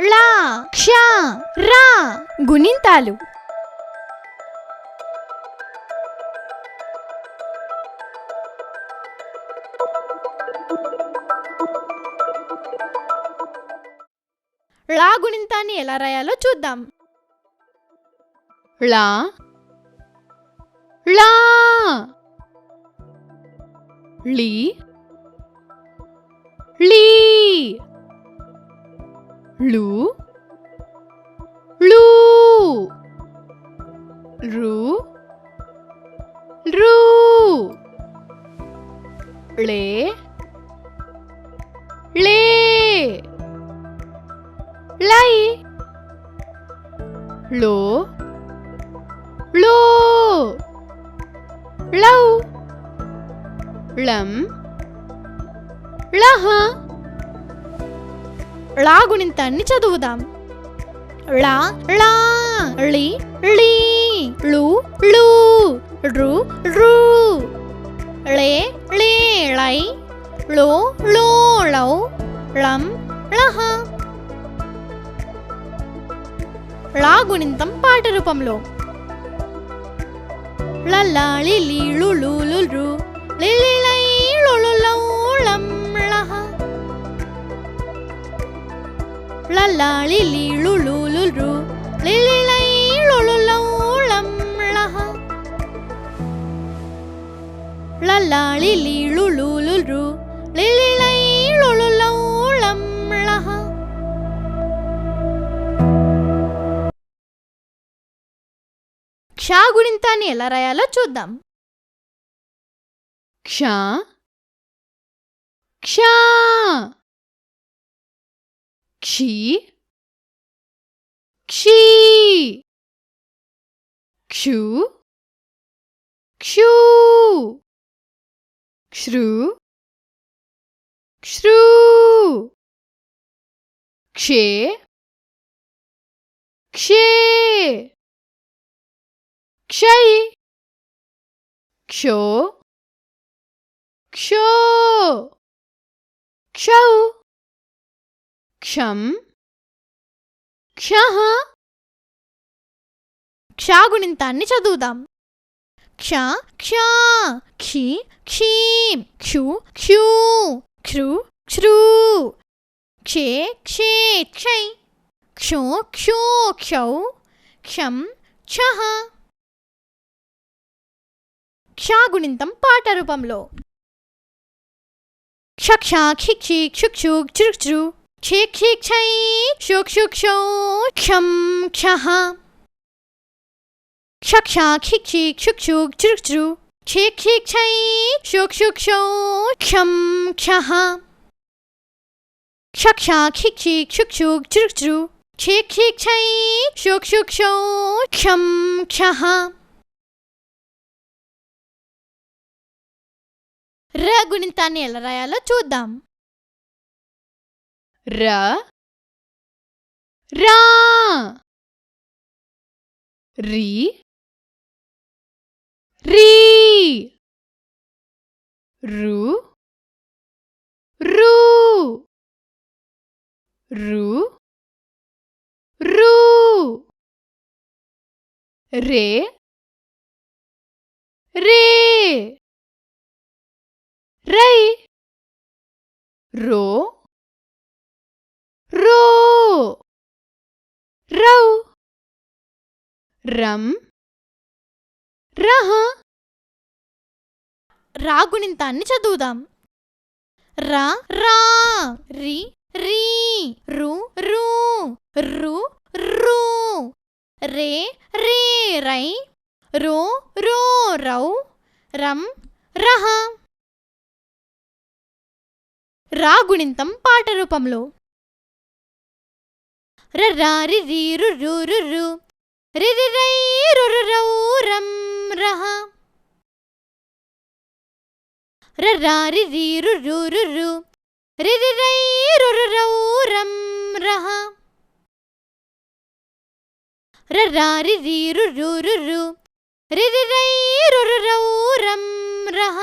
ళ క్ష రా. గుణింతాలు. ళ గుణింతాన్ని ఎలా రాయాలో చూద్దాం. ళ ళ ళి ళీ ళు ళూ రు. రు. ళే ళే లై. లో. లో. లౌ. లం. లహ. ళ గుణింతాన్ని చదువుదాం. ళ ళ ళి ళీ ళు ళూ రు రు ళే ళే ళై లో లో లౌ ళం ళహ ళ గుణింతం పాట రూపంలో లల్లాళి లీళు లూలు రు లిలిలై లల్లాళి లీళు లూలు రు లిలిలై ళులు లౌ ళం ళహ రు లిలిలై ళులు లౌ ళం ళహ క్షా గుణింతాన్ని ఎలా రాయాలో చూద్దాం. క్షా. క్షా. Qi, Qi, Q, Q, Shru, Shru, Kshe, Kshe, Kshay, Ksho, Ksho, Ksho. క్షం క్షహ క్షాగుణింతాన్ని చదువుదాం. క్ష క్షా క్షి క్షీం క్షు క్షూ క్షృ క్షృ క్షే క్షే క్షై క్షో క్షో క్షౌ క్షం క్షః క్షాగుణింతం పాట రూపంలో క్షక్ష క్షిక్షి క్షుక్షు క్షృక్షృ క్షు క్షౌ క్షం క్షః క్షక్ష క్షిక్షి క్షుక్షు క్షృక్షృ క్షే క్షే క్షై క్షు క్షు క్షౌ క్షం క్షః క్షక్ష క్షిక్షి క్షుక్షు క్షృక్షృ క్షే క్షే క్షై క్షు క్షు క్షౌ క్షం క్షః ర గుణింతాన్ని ఎలా రాయాలో చూద్దాం R ra re re ru ru ru ru re re ray ro రో. రౌ. రం. రహ. రాగుణింతాన్ని చదువుదాం. రా రా. రి రీ. రు రు. రు రు. రే రే రై. రో రో రౌ. రం రహ. రాగుణింతం పాట రూపంలో. రి రీ రు రు రు రు రి రి రై రు రు రౌ రం రహ. రర్రా రి రీ రు రు రు రు రి రి రై రు రు రౌ రం రహ. రర్రా రి రీ రు రు రు రు రి రి రై రు రు రౌ రం రహ.